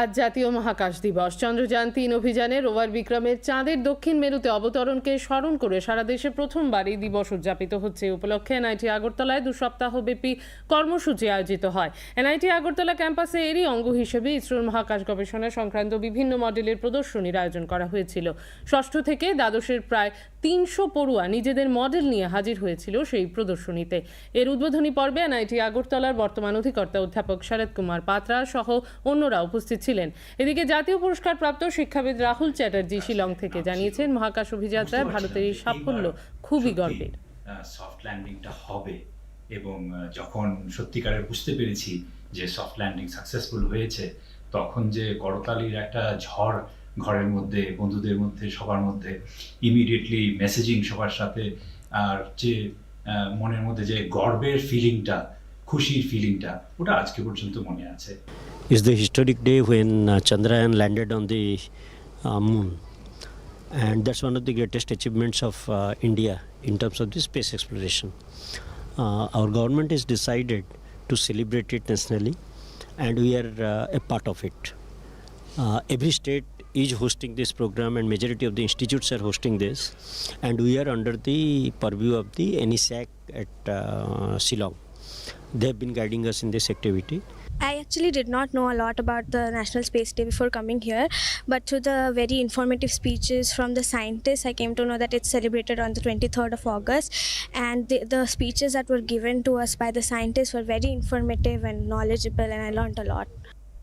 আজ জাতীয় মহাকাশ দিবস। চন্দ্রযান তিন অভিযানে রোভার বিক্রমের চাঁদের দক্ষিণ মেরুতে অবতরণকে স্মরণ করে সারা দেশে প্রথমবার এই দিবস উদযাপিত হচ্ছে। উপলক্ষে এনআইটি আগরতলায় দু সপ্তাহব্যাপী কর্মসূচি আয়োজিত হয়। এনআইটি আগরতলা ক্যাম্পাসে এরই অঙ্গ হিসেবে ইসরোর মহাকাশ গবেষণা সংক্রান্ত বিভিন্ন মডেলের প্রদর্শনীর আয়োজন করা হয়েছিল। ষষ্ঠ থেকে দ্বাদশের প্রায় তিনশো পড়ুয়া নিজেদের মডেল নিয়ে হাজির হয়েছিল সেই প্রদর্শনীতে। এর উদ্বোধনী পর্বে এনআইটি আগরতলার বর্তমান অধিকর্তা অধ্যাপক শরৎ কুমার পাত্রা সহ অন্যরা উপস্থিত ছিলেন। এদিকে জাতীয় পুরস্কার প্রাপ্ত শিক্ষাবিদ রাহুল চ্যাটার্জি শিলং থেকে জানিয়েছেন মহাকাশ অভিযাত্রায় ভারতের এই সাফল্য খুবই গর্বের। সফট ল্যান্ডিংটা হবে এবং যখন সত্যিকারের বুঝতে পেরেছি যে সফট ল্যান্ডিং সাকসেসফুল হয়েছে তখন যে করতালির একটা ঝড় ঘরের মধ্যে বন্ধুদের মধ্যে সবার মধ্যে ইমিডিয়েটলি মেসেজিং সবার সাথে আর যে মনের মধ্যে যে গর্বের ফিলিংটা খুশির ফিলিংটা ওটা আজকে পর্যন্ত মনে আছে। Is the historic day when uh, Chandrayaan landed on the uh, moon. And that's one of the greatest achievements of uh, India in terms of the space exploration. Uh, our government has decided to celebrate it nationally, and we are uh, a part of it. Uh, every state is hosting this program, and majority of the institutes are hosting this, and we are under the purview of the NESAC at uh, Shillong. They have been guiding us in this activity. I actually did not know a lot about the National Space Day before coming here, but through the very informative speeches from the scientists, I came to know that it's celebrated on the 23rd of August. And the, the speeches that were given to us by the scientists were very informative and knowledgeable, and I learned a lot.